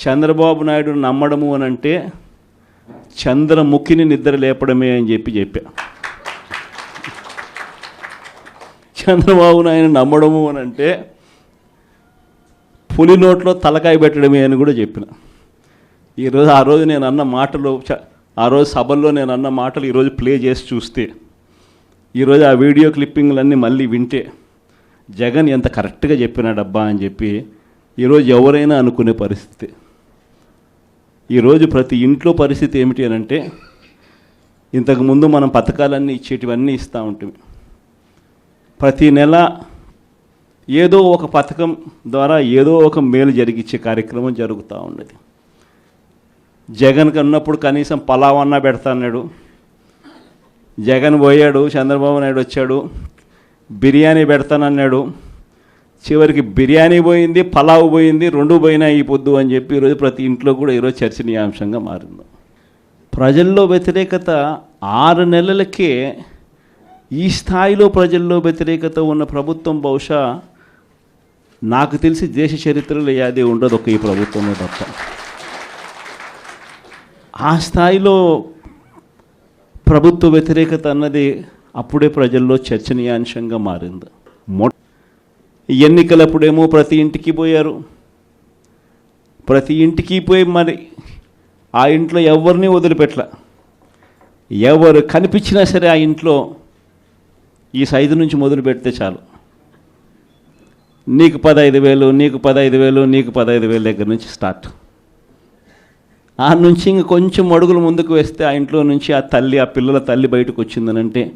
చంద్రబాబు నాయుడు నమ్మడము అని అంటే చంద్రముఖిని నిద్ర లేపడమే అని చెప్పి చెప్పా. చంద్రబాబు నాయుడు నమ్మడము అని అంటే పులి నోట్లో తలకాయ పెట్టడమే అని కూడా చెప్పిన. ఈరోజు ఆ రోజు నేను అన్న మాటలు చ- ఆ రోజు సభల్లో నేను అన్న మాటలు ఈరోజు ప్లే చేసి చూస్తే ఈరోజు ఆ వీడియో క్లిప్పింగ్లన్నీ మళ్ళీ వింటే జగన్ ఎంత కరెక్ట్గా చెప్పినాడబ్బా అని చెప్పి ఈరోజు ఎవరైనా అనుకునే పరిస్థితి. ఈరోజు ప్రతి ఇంట్లో పరిస్థితి ఏమిటి అని అంటే ఇంతకుముందు మనం పథకాలన్నీ ఇచ్చేటివన్నీ ఇస్తూ ఉంటుంది ప్రతి నెల ఏదో ఒక పథకం ద్వారా ఏదో ఒక మేలు జరిగించే కార్యక్రమం జరుగుతూ ఉన్నది. జగన్ కన్నప్పుడు కనీసం పలావన్నా పెడతా అన్నాడు. జగన్ పోయాడు చంద్రబాబు నాయుడు వచ్చాడు బిర్యానీ పెడతానన్నాడు. చివరికి బిర్యానీ పోయింది పలావ్ పోయింది రెండు పోయినాయి ఈ పొద్దు అని చెప్పి ఈరోజు ప్రతి ఇంట్లో కూడా ఈరోజు చర్చనీయాంశంగా మారింది. ప్రజల్లో వ్యతిరేకత ఆరు నెలలకే ఈ స్థాయిలో ప్రజల్లో వ్యతిరేకత ఉన్న ప్రభుత్వం బహుశా నాకు తెలిసి దేశ చరిత్రలో యాదే ఉండదు ఒక ఈ ప్రభుత్వమే తప్ప. ఆ స్థాయిలో ప్రభుత్వ వ్యతిరేకత అన్నది అప్పుడే ప్రజల్లో చర్చనీయాంశంగా మారింది. ఎన్నికలప్పుడేమో ప్రతి ఇంటికి పోయారు. ప్రతి ఇంటికి పోయి మరి ఆ ఇంట్లో ఎవరిని వదిలిపెట్టల ఎవరు కనిపించినా సరే ఆ ఇంట్లో ఈ సైజు నుంచి మొదలు పెడితే చాలు. నీకు పదహైదు వేలు నీకు పదహైదు వేలు నీకు పదహైదు వేలు దగ్గర నుంచి స్టార్ట్. ఆ నుంచి ఇంక కొంచెం అడుగులు ముందుకు వేస్తే ఆ ఇంట్లో నుంచి ఆ తల్లి ఆ పిల్లల తల్లి బయటకు వచ్చిందనంటే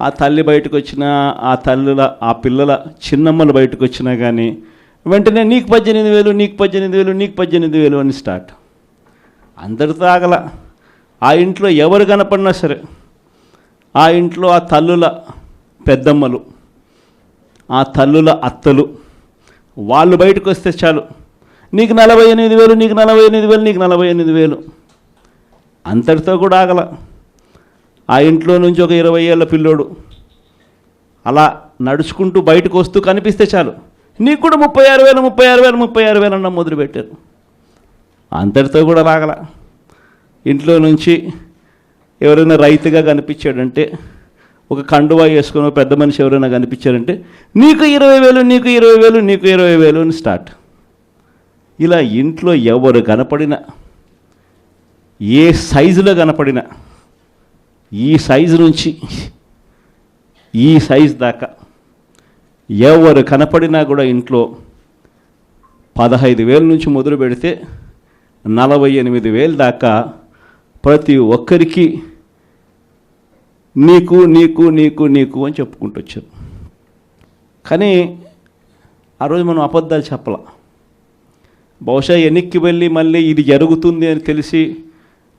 ఆ తల్లి బయటకు వచ్చినా ఆ తల్లుల ఆ పిల్లల చిన్నమ్మలు బయటకు వచ్చినా కానీ వెంటనే నీకు పద్దెనిమిది వేలు నీకు పద్దెనిమిది వేలు నీకు పద్దెనిమిది వేలు అని స్టార్ట్. అందరితో ఆగల ఆ ఇంట్లో ఎవరు కనపడినా సరే ఆ ఇంట్లో ఆ తల్లుల పెద్దమ్మలు ఆ తల్లుల అత్తలు వాళ్ళు బయటకు వస్తే చాలు. నీకు నలభై ఎనిమిది వేలు నీకు నలభై ఎనిమిది వేలు నీకు నలభై ఎనిమిది వేలు. అంతటితో కూడా ఆగల. ఆ ఇంట్లో నుంచి ఒక ఇరవై ఏళ్ళ పిల్లోడు. అలా నడుచుకుంటూ బయటకు వస్తూ కనిపిస్తే చాలు. నీకు కూడా ముప్పై ఆరు వేలు ముప్పై ఆరు వేలు ముప్పై ఆరు వేలు అన్న మొదలుపెట్టారు అంతటితో కూడా రాగల ఇంట్లో నుంచి ఎవరైనా రైతుగా కనిపించాడంటే ఒక కండువా వేసుకుని ఒక పెద్ద మనిషి ఎవరైనా కనిపించారంటే నీకు ఇరవై వేలు నీకు ఇరవై వేలు నీకు ఇరవై వేలు అని స్టార్ట్. ఇలా ఇంట్లో ఎవరు కనపడినా ఏ సైజులో కనపడినా ఈ సైజు నుంచి ఈ సైజు దాకా ఎవరు కనపడినా కూడా ఇంట్లో పదహైదు వేల నుంచి మొదలు పెడితే నలభై ఎనిమిది వేలు దాకా ప్రతి ఒక్కరికి నీకు నీకు నీకు నీకు అని చెప్పుకుంటూ వచ్చారు. కానీ ఆ రోజు మనం అబద్ధాలు చెప్పాల. బహుశా వెనక్కి వెళ్ళి మళ్ళీ ఇది జరుగుతుంది అని తెలిసి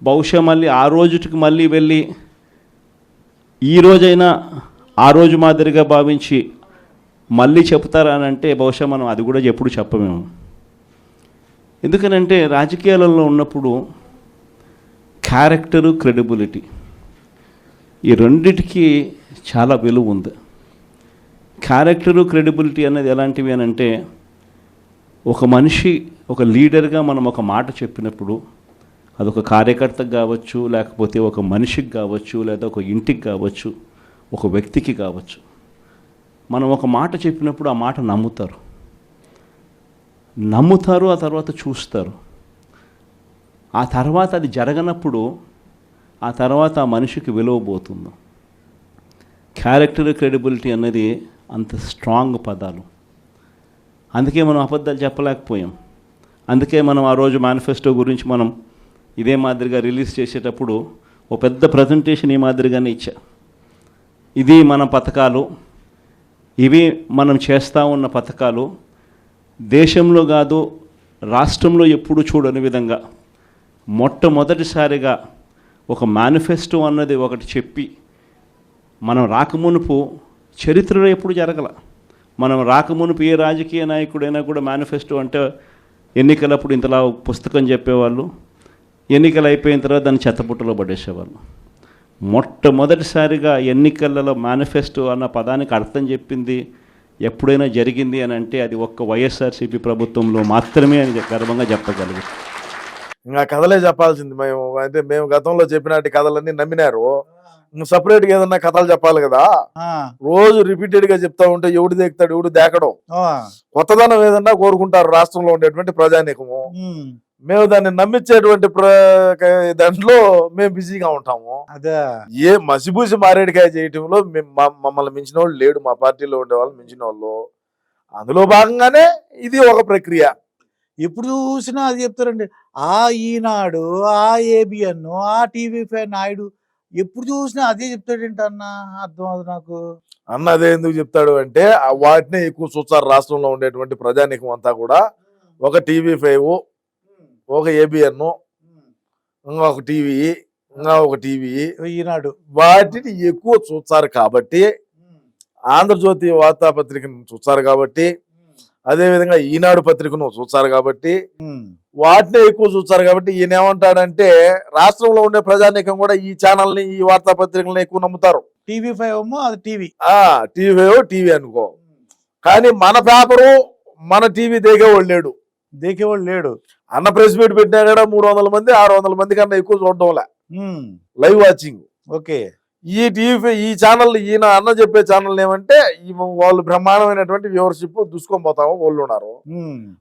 బహుశా మళ్ళీ ఆ రోజుకి మళ్ళీ వెళ్ళి ఈ రోజైనా ఆ రోజు మాదిరిగా భావించి మళ్ళీ చెప్తారా అని అంటే బహుశా మనం అది కూడా ఎప్పుడు చెప్పమేము. ఎందుకనంటే రాజకీయాలలో ఉన్నప్పుడు క్యారెక్టరు క్రెడిబిలిటీ ఈ రెండిటికి చాలా విలువ ఉంది. క్యారెక్టరు క్రెడిబిలిటీ అనేది ఎలాంటివి అని అంటే ఒక మనిషి ఒక లీడర్గా మనం ఒక మాట చెప్పినప్పుడు అదొక కార్యకర్తకు కావచ్చు లేకపోతే ఒక మనిషికి కావచ్చు లేదా ఒక ఇంటికి కావచ్చు ఒక వ్యక్తికి కావచ్చు. మనం ఒక మాట చెప్పినప్పుడు ఆ మాట నమ్ముతారు. నమ్ముతారు ఆ తర్వాత చూస్తారు. ఆ తర్వాత అది జరగనప్పుడు ఆ తర్వాత ఆ మనిషికి విలువ పోతుంది. క్యారెక్టర్ క్రెడిబిలిటీ అనేది అంత స్ట్రాంగ్ పదాలు. అందుకే మనం అబద్ధాలు చెప్పలేకపోయాం. అందుకే మనం ఆ రోజు మేనిఫెస్టో గురించి మనం ఇదే మాదిరిగా రిలీజ్ చేసేటప్పుడు ఓ పెద్ద ప్రజెంటేషన్ ఈ మాదిరిగానే ఇచ్చా. ఇది మన పథకాలు ఇవి మనం చేస్తూ ఉన్న పథకాలు దేశంలో కాదు రాష్ట్రంలో ఎప్పుడు చూడని విధంగా మొట్టమొదటిసారిగా ఒక మేనిఫెస్టో అన్నది ఒకటి చెప్పి మనం రాకమునుపు చరిత్రలో ఎప్పుడు జరగల. మనం రాకమునుపు ఏ రాజకీయ నాయకుడైనా కూడా మేనిఫెస్టో అంటే ఎన్నికలప్పుడు ఇంతలా పుస్తకం చెప్పేవాళ్ళు ఎన్నికలు అయిపోయిన తర్వాత దాన్ని చెత్తపుట్టలో పడేసేవాళ్ళు. మొట్టమొదటిసారిగా ఎన్నికలలో మేనిఫెస్టో అన్న పదానికి అర్థం చెప్పింది ఎప్పుడైనా జరిగింది అని అంటే అది ఒక్క వైఎస్ఆర్సీపీ ప్రభుత్వంలో మాత్రమే అని గర్వంగా చెప్పగలుగు. ఇంకా కథలే చెప్పాల్సింది మేము. అంటే మేము గతంలో చెప్పినట్టు కథలన్నీ నమ్మినారు. సపరేట్గా ఏదన్నా కథలు చెప్పాలి కదా? ఆ, రోజు రిపీటెడ్గా చెప్తా ఉంటే ఎవడు దేకుతాడు ఎవడు దేకడం. కొత్తదనం ఏదన్నా కోరుకుంటారు రాష్ట్రంలో ఉండేటువంటి ప్రజానీకము. మేము దాన్ని నమ్మించేటువంటి దాంట్లో మేము బిజీగా ఉంటాము. అదే. ఏ మసిబూసి మారేడికాయ చేయటంలో మమ్మల్ని మించిన వాళ్ళు లేడు. మా పార్టీలో ఉండే వాళ్ళు మించిన వాళ్ళు. అందులో భాగంగానే ఇది ఒక ప్రక్రియ. ఎప్పుడు చూసినా అది చెప్తారండి. ఆ ఈనాడు ఆ ఏబిఎన్ ఆ టీవీ ఫైవ్ నాయుడు ఎప్పుడు చూసినా అదే చెప్తాడేంటి అన్న. అర్థం అవుతుంది నాకు. అన్న అదే ఎందుకు చెప్తాడు అంటే వాటినే ఎక్కువ చూస్తారు రాష్ట్రంలో ఉండేటువంటి ప్రజానీకం అంతా కూడా. ఒక టీవీ ఫైవ్ ఒక ఏబిఎన్ ఇంకా ఒక టీవీ ఇంకా ఒక టీవీ ఈనాడు. వాటిని ఎక్కువ చూస్తారు కాబట్టి ఆంధ్రజ్యోతి వార్తాపత్రికను చూస్తారు కాబట్టి అదే విధంగా ఈనాడు పత్రికను చూస్తారు కాబట్టి వాటినే ఎక్కువ చూస్తారు కాబట్టి ఈయన ఏమంటాడంటే రాష్ట్రంలో ఉండే ప్రజానీకం కూడా ఈ ఛానల్ని ఈ వార్తాపత్రికల్ని ఎక్కువ నమ్ముతారు. టీవీ ఫైవ్ ఏమో అది టీవీ ఆ టీవీ టీవీ అనుకో. కానీ మన పేపరు మన టీవీ దేకేవాడు లేడు. దేకేవాడు లేడు. అన్న ప్రెస్ మీట్ పెట్టినా కూడా మూడు వందల మంది ఆరు వందల మంది కన్నా ఎక్కువ చూడడంలే లైవ్ వాచింగ్ ఓకే. ఈ టీవీ ఈ ఛానల్ ఈయన అన్న చెప్పే ఛానల్ ఏమంటే వాళ్ళు బ్రహ్మాండమైనటువంటి వ్యూవర్షిప్ దూసుకొని పోతాము వాళ్ళు ఉన్నారు.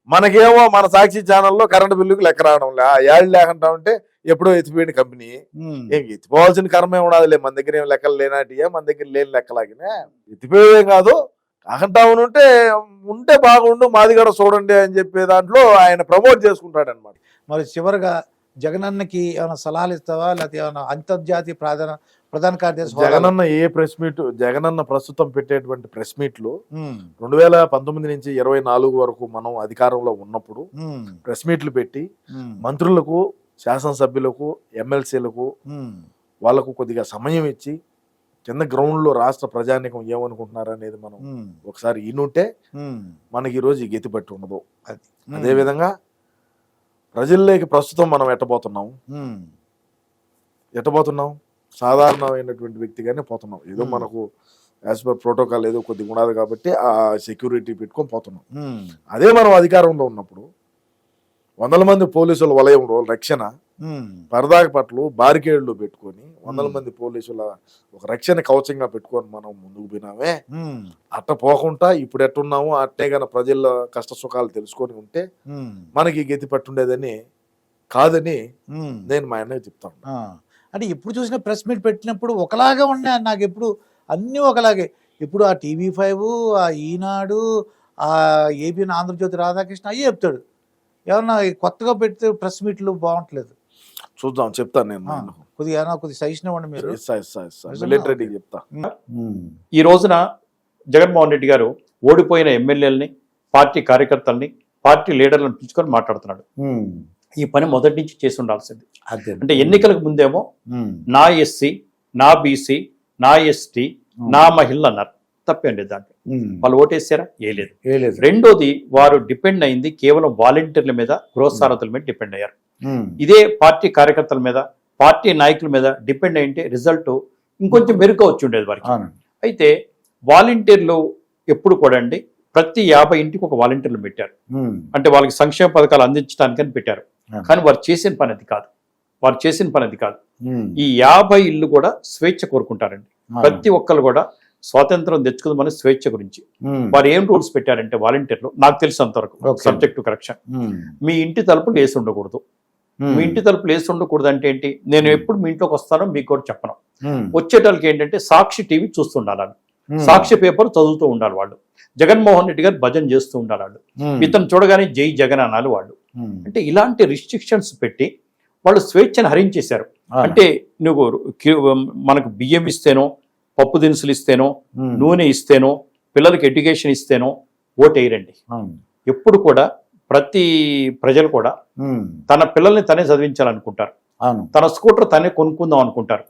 మనకేమో మన సాక్షి ఛానల్లో కరెంట్ బిల్లుకి లెక్క రావడం లే. ఏళ్ళు లేకుండా ఉంటే ఎప్పుడో ఎత్తిపోయిన కంపెనీ ఏం ఎత్తిపోవాల్సిన కర్మ ఏమి ఉండదులే మన దగ్గర ఏం లెక్కలు లేనాటియా మన దగ్గర లేని లెక్కలాగినా. ఎత్తిపోయేదేం కాదు. కాకంటా ఉంటే ఉంటే బాగుండు మాది కూడా చూడండి అని చెప్పే దాంట్లో ఆయన ప్రమోట్ చేసుకుంటాడు అనమాట మరి చివరిగా జగనన్నకి ఏమైనా సలహాలు ఇస్తావా? లేకపోతే ఏమైనా అంతర్జాతీయ ప్రధాన ప్రధాన కార్యదర్శి జగనన్న ఏ ప్రెస్ మీట్ జగనన్న ప్రస్తుతం పెట్టేటువంటి ప్రెస్ మీట్లు రెండు వేల పంతొమ్మిది నుంచి ఇరవై నాలుగు వరకు మనం అధికారంలో ఉన్నప్పుడు ప్రెస్ మీట్లు పెట్టి మంత్రులకు శాసనసభ్యులకు ఎమ్మెల్సీలకు వాళ్ళకు కొద్దిగా సమయం ఇచ్చి కింద గ్రౌండ్లో రాష్ట్ర ప్రజానికం ఏమనుకుంటున్నారు అనేది మనం ఒకసారి ఉమ్, మనకి ఈరోజు ఈ గతి పట్టి ఉండదు. అది. అదేవిధంగా ప్రజల్లోకి ప్రస్తుతం మనం ఎట్టబోతున్నాం? ఎట్టబోతున్నాం? సాధారణమైనటువంటి వ్యక్తిగానే పోతున్నాం. ఏదో. మనకు యాజ్ పర్ ప్రోటోకాల్ ఏదో కొద్దిగా ఉండదు కాబట్టి ఆ సెక్యూరిటీ పెట్టుకొని పోతున్నాం. అదే మనం అధికారంలో ఉన్నప్పుడు వందల మంది పోలీసుల వలయంలో రక్షణ పరదాక పట్లు బారికేడ్లు పెట్టుకొని వందల. మంది పోలీసుల ఒక రక్షణ కవచంగా పెట్టుకొని మనం ముందుకు పోయినామే. అట్ట పోకుండా ఇప్పుడు ఎట్టున్నామో అట్టే గన ప్రజల కష్ట సుఖాలు తెలుసుకొని ఉంటే మనకి గతి పట్టుండేదని కాదని. నేను మా అన్నయ్య చెప్తాను అంటే ఎప్పుడు చూసినా ప్రెస్ మీట్ పెట్టినప్పుడు ఒకలాగే ఉన్నాయి నాకు ఎప్పుడు అన్నీ ఒకలాగే. ఇప్పుడు ఆ టీవీ ఫైవ్ ఆ ఈనాడు ఆ ఏపీ ఆంధ్రజ్యోతి రాధాకృష్ణ అయ్యే చెప్తాడు. ఏమన్నా కొత్తగా పెడితే ప్రెస్ మీట్లు బాగుంటలేదు. చూద్దాం చెప్తాను నేను కొద్దిగా ఏమన్నా కొద్దిగా సజెషన్ ఇవ్వండి మీరు. ఇస్తా ఇస్తా ఇస్తా నిజమా? మిలిటరీ రెడ్డికి చెప్తా. ఈ రోజున జగన్మోహన్ రెడ్డి గారు ఓడిపోయిన ఎమ్మెల్యేలని పార్టీ కార్యకర్తల్ని పార్టీ లీడర్లను పిలుచుకొని మాట్లాడుతున్నాడు. ఈ పని మొదటి నుంచి చేసి ఉండాల్సింది. అంటే ఎన్నికలకు ముందేమో నా ఎస్సీ నా బీసీ నా ఎస్టీ నా మహిళలు అన్నారు. తప్పేండి దాంట్లో. ఉమ్, వాళ్ళు ఓటేసారా? ఏ లేదు. ఏ లేదు. రెండోది వారు డిపెండ్ అయింది కేవలం వాలంటీర్ల మీద గృహసారథుల మీద డిపెండ్ అయ్యారు. ఇదే పార్టీ కార్యకర్తల మీద పార్టీ నాయకుల మీద డిపెండ్ అయింటే రిజల్ట్ ఇంకొంచెం మెరుగ్గా వచ్చి ఉండేది వారికి. అయితే వాలంటీర్లు ఎప్పుడు కూడా అండి ప్రతి యాభై ఇంటికి ఒక వాలంటీర్లు పెట్టారు. అంటే వాళ్ళకి సంక్షేమ పథకాలు అందించడానికని పెట్టారు. కానీ వారు చేసిన పని అది కాదు. వారు చేసిన పని అది కాదు. ఈ యాభై ఇల్లు కూడా స్వేచ్ఛ కోరుకుంటారండి. ప్రతి ఒక్కరు కూడా స్వాతంత్రం తెచ్చుకుందామని స్వేచ్ఛ గురించి. ఉమ్, వారు ఏం రూల్స్ పెట్టారంటే వాలంటీర్లు నాకు తెలిసినంతవరకు. సబ్జెక్టు కరెక్షన్ మీ ఇంటి తలుపులు వేసి ఉండకూడదు. ఉమ్, మీ ఇంటి తలుపులు వేసి ఉండకూడదు అంటే ఏంటి? నేను ఎప్పుడు మీ ఇంట్లోకి వస్తానో మీకు కూడా చెప్పను. ఉమ్, వచ్చేటానికి ఏంటంటే సాక్షి టీవీ చూస్తుండాలి వాళ్ళు. ఉమ్, సాక్షి పేపర్ చదువుతూ ఉండాలి వాళ్ళు. జగన్మోహన్ రెడ్డి గారు భజన చేస్తూ ఉండాలి వాళ్ళు. ఇతను చూడగానే జై జగన్ అనాలి వాళ్ళు. అంటే ఇలాంటి రిస్ట్రిక్షన్స్ పెట్టి వాళ్ళు స్వేచ్ఛను హరించేశారు. అంటే నువ్వు మనకు బియ్యం ఇస్తేనో పప్పు దినుసులు ఇస్తేనో నూనె ఇస్తేనో పిల్లలకి ఎడ్యుకేషన్ ఇస్తేనో ఓటేయరండి. ఎప్పుడు కూడా ప్రతి ప్రజలు కూడా తన పిల్లల్ని తనే చదివించాలనుకుంటారు. తన స్కూటర్ తనే కొనుక్కుందాం అనుకుంటారు.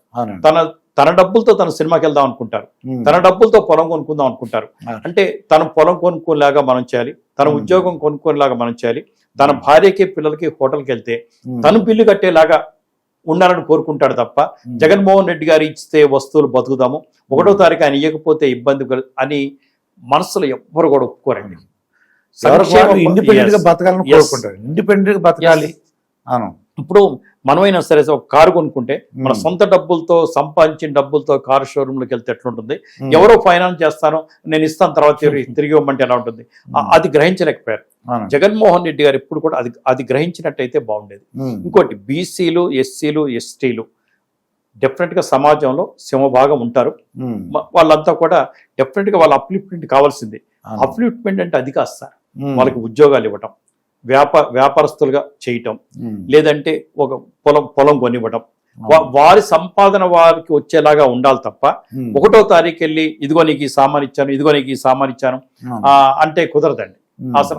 తన తన డబ్బులతో తన సినిమాకి వెళ్దాం అనుకుంటారు. తన డబ్బులతో పొలం కొనుక్కుందాం అనుకుంటారు. అంటే తన పొలం కొనుక్కోలాగా మనం చేయాలి తన. ఉద్యోగం కొనుక్కోలాగా మనం చేయాలి తన భార్యకి పిల్లలకి హోటల్కి వెళ్తే తను బిల్లు కట్టేలాగా ఉండాలని కోరుకుంటాడు తప్ప జగన్మోహన్ రెడ్డి గారు ఇస్తే వస్తువులు బతుకుదాము ఒకటో తారీఖు ఆయన ఇవ్వకపోతే ఇబ్బంది అని మనసులో ఎవ్వరు కూడా ఒప్పుకోరండి. ఇండిపెండెంట్గా. బతకాలని. కోరుకుంటారు. ఇండిపెండెంట్గా బతకాలి. అవును. ఇప్పుడు మనమైనా సరే ఒక కారు కొనుక్కుంటే మన. సొంత డబ్బులతో సంపాదించిన డబ్బులతో కారు షోరూమ్లోకి వెళ్తే ఎట్లుంటుంది. ఎవరో ఫైనాన్స్ చేస్తాను నేను ఇస్తాను తర్వాత తిరిగి- ఇవ్వమంటే ఎలా ఉంటుంది. అది గ్రహించలేకపోయారు జగన్మోహన్ రెడ్డి గారు ఎప్పుడు కూడా అది అది గ్రహించినట్టయితే బాగుండేది. ఇంకోటి బీసీలు ఎస్సీలు ఎస్టీలు డెఫినెట్గా సమాజంలో సింహభాగం ఉంటారు వాళ్ళంతా కూడా డెఫినెట్గా వాళ్ళ అప్లిప్మెంట్ కావాల్సింది. అప్లిప్మెంట్ అంటే అది ఉమ్. వాళ్ళకి ఉద్యోగాలు ఇవ్వటం వ్యాప వ్యాపారస్తులుగా చేయటం. లేదంటే ఒక పొలం పొలం కొనివ్వటం వా- వారి సంపాదన వారికి వచ్చేలాగా ఉండాలి తప్ప. ఒకటో తారీఖు వెళ్ళి ఇదిగో నీకు ఈ సామాన్ ఇచ్చాను ఇదిగో నీకు ఈ సామాన్ ఇచ్చాను అంటే కుదరదండి. అసలు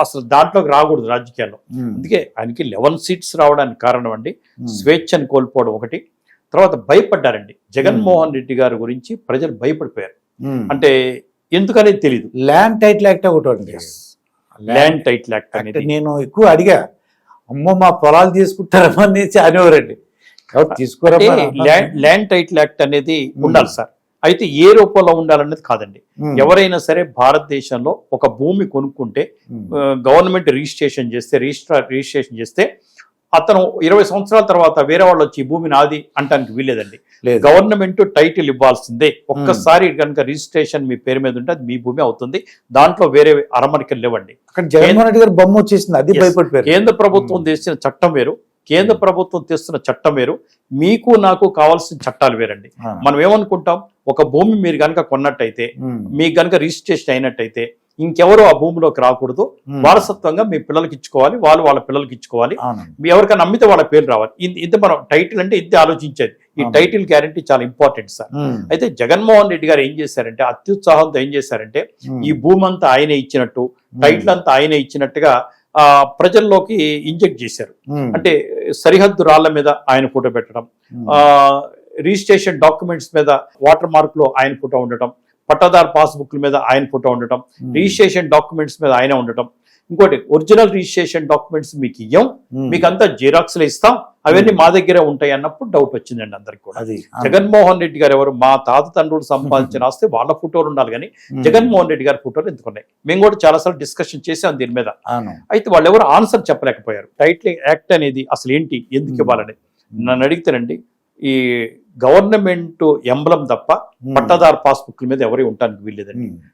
అసలు దాంట్లోకి రాకూడదు రాజకీయాల్లో. అందుకే ఆయనకి లెవెన్ సీట్స్ రావడానికి కారణం అండి. స్వేచ్ఛను కోల్పోవడం ఒకటి తర్వాత భయపడ్డారండి జగన్మోహన్ రెడ్డి గారి గురించి ప్రజలు భయపడిపోయారు. అంటే ఎందుకనేది తెలియదు ల్యాండ్ టైటిల్ యాక్ట్ ఒకటి ల్యాండ్ టైటిల్ యాక్ట్ అనేది. నేను ఎక్కువ అడిగా అమ్మో మా పొలాలు తీసుకుంటారమ్మా అనేసి అనేవారండి. తీసుకోరమ్మా ల్యాండ్ ల్యాండ్ టైటిల్ యాక్ట్ అనేది ఉండాలి సార్. అయితే ఏ రూపంలో ఉండాలనేది కాదండి. ఎవరైనా సరే భారతదేశంలో ఒక భూమి కొనుక్కుంటే. గవర్నమెంట్ రిజిస్ట్రేషన్ చేస్తే రిజిస్ట్రా రిజిస్ట్రేషన్ చేస్తే అతను ఇరవై సంవత్సరాల తర్వాత వేరే వాళ్ళు వచ్చి భూమి నాది అంటానికి వీల్లేదండి. లేదు. గవర్నమెంట్ టైటిల్ ఇవ్వాల్సిందే. ఒక్కసారి కనుక రిజిస్ట్రేషన్ మీ పేరు మీద ఉంటే అది మీ భూమి అవుతుంది. దాంట్లో వేరే అరమరికలు లేవండి. అక్కడ జగన్మోహన్ రెడ్డి గారు బొమ్మ వచ్చేసింది అది. భయపడిపోయారు. కేంద్ర ప్రభుత్వం తెచ్చిన చట్టం వేరు. కేంద్ర ప్రభుత్వం తెస్తున్న చట్టం వేరు. మీకు నాకు కావాల్సిన చట్టాలు వేరండి. మనం ఏమనుకుంటాం? ఒక భూమి మీరు కనుక కొన్నట్టయితే. మీకు కనుక రిజిస్ట్రేషన్ అయినట్టయితే ఇంకెవరు ఆ భూమిలోకి రాకూడదు. వారసత్వంగా మీ పిల్లలకి ఇచ్చుకోవాలి వాళ్ళు వాళ్ళ పిల్లలకి ఇచ్చుకోవాలి మీ ఎవరికైనా నమ్మితే వాళ్ళ పేరు రావాలి ఇది ఇది మనం టైటిల్ అంటే ఇది ఆలోచించేది ఈ. టైటిల్ గ్యారంటీ చాలా ఇంపార్టెంట్ సార్. అయితే జగన్మోహన్ రెడ్డి గారు ఏం చేశారంటే అత్యుత్సాహంతో ఏం చేశారంటే. ఈ భూమి అంతా ఆయనే ఇచ్చినట్టు టైటిల్ అంతా ఆయనే ఇచ్చినట్టుగా ఆ ప్రజల్లోకి ఇంజెక్ట్ చేశారు. అంటే సరిహద్దు రాళ్ళ మీద ఆయన ఫోటో పెట్టడం. ఆ రిజిస్ట్రేషన్ డాక్యుమెంట్స్ మీద వాటర్ మార్క్లో ఆయన ఫోటో ఉండటం పట్టాదార్ పాస్బుక్ల మీద ఆయన ఫోటో ఉండటం. రిజిస్ట్రేషన్ డాక్యుమెంట్స్ మీద ఆయన ఉండటం. ఇంకోటి ఒరిజినల్ రిజిస్ట్రేషన్ డాక్యుమెంట్స్ మీకు ఇయ్యం. మీకు అంతా జిరాక్స్లు ఇస్తాం అవన్నీ మా దగ్గరే ఉంటాయి అన్నప్పుడు డౌట్ వచ్చిందండి అందరికి కూడా. అది జగన్మోహన్ రెడ్డి గారు ఎవరు? మా తాత తండ్రులు సంపాదించిన ఆస్తే వాళ్ళ ఫోటోలు ఉండాలి కానీ. జగన్మోహన్ రెడ్డి గారి ఫోటోలు ఎందుకున్నాయి మేము కూడా చాలాసార్లు డిస్కషన్ చేసాం దీని మీద. అయితే వాళ్ళు ఎవరు ఆన్సర్ చెప్పలేకపోయారు. టైటిల్ యాక్ట్ అనేది అసలు ఏంటి? ఎందుకు ఇవ్వాలని నన్ను అడిగితేనండి ఈ గవర్నమెంట్ ఎంబలం తప్ప. పట్టాదార్ పాస్బుక్ల మీద ఎవరి ఉండటానికి వీల్లేదండి.